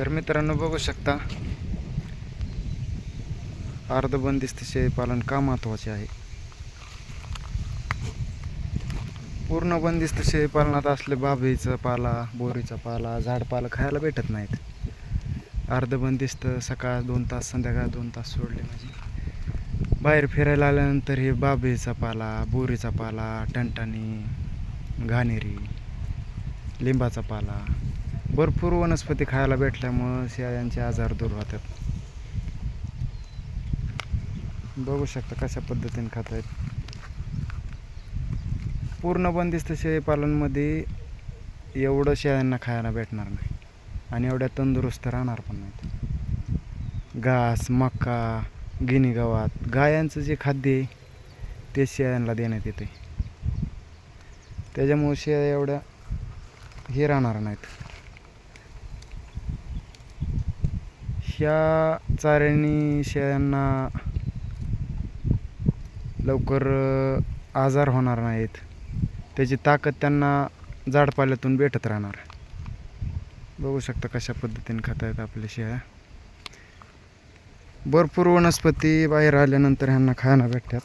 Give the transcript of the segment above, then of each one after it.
तर मित्रांनो बघू शकता अर्धबंदिस्त शेळीपालन का महत्त्वाचे आहे? पूर्ण बंदिस्त शेळीपालनात असले बाभीचा पाला बोरीचा पाला झाडपाला खायला भेटत नाहीत. अर्धबंदिस्त सकाळ दोन तास संध्याकाळ दोन तास सोडले म्हणजे बाहेर फिरायला आल्यानंतर हे बाभीचा पाला बोरीचा पाला टणटणी घाणेरी लिंबाचा पाला भरपूर वनस्पती खायला भेटल्यामुळं शेळ्यांचे आजार दूर होतात. बघू शकता कशा पद्धतीने खात आहेत पूर्ण बंदिस्त शेळीपालनमध्ये एवढं शेळ्यांना खायला भेटणार नाही आणि एवढ्या तंदुरुस्त राहणार पण नाहीत. घास मका गिनी गवात गायांचं जे खाद्य आहे ते शेळ्यांना देण्यात येते त्याच्यामुळे शेळ्या एवढ्या हे राहणार नाहीत. ह्या चाऱ्याने शेळ्यांना लवकर आजार होणार नाहीत. त्याची ताकद त्यांना झाडपाल्यातून भेटत राहणार. बघू शकता कशा पद्धतीने खात आहेत आपल्या शेळ्या. भरपूर वनस्पती बाहेर आल्यानंतर ह्यांना खायला भेटतात.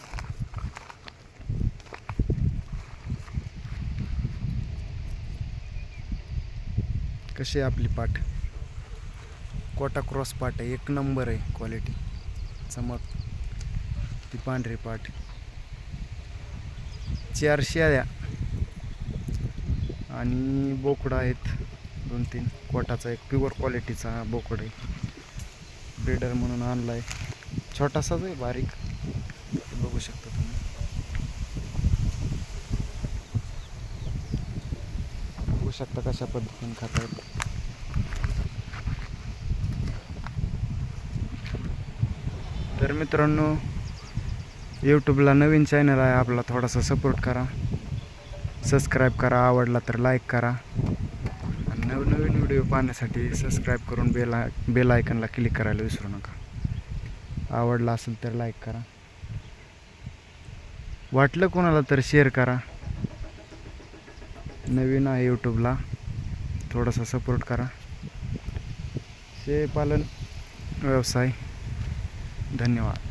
कशी आहे आपली पाठ? कोटा क्रॉस पाट आहे. एक नंबर आहे क्वालिटी चमक. ती पांढरी पाट चार शेळ्या. आणि बोकडा आहेत. दोन तीन. कोटाचा एक प्युअर क्वालिटीचा बोकड आहे. ब्रिडर म्हणून आणला आहे छोटासाच आहे बारीक. बघू शकता तुम्ही. बघू शकता कशा पद्धतीने खाता आहेत तर मित्रांनो यूट्यूबला नवीन चॅनल आहे आपला थोडासा सपोर्ट करा. सबस्क्राईब करा आवडला तर लाईक करा. आणि नवनवीन व्हिडिओ पाहण्यासाठी सबस्क्राईब करून बेल बेल आयकनला क्लिक करायला विसरू नका. आवडला असेल तर लाईक करा. वाटलं कोणाला तर शेअर करा. नवीन आहे यूट्यूबला थोडासा सपोर्ट करा. शेळीपालन व्यवसाय. धन्यवाद.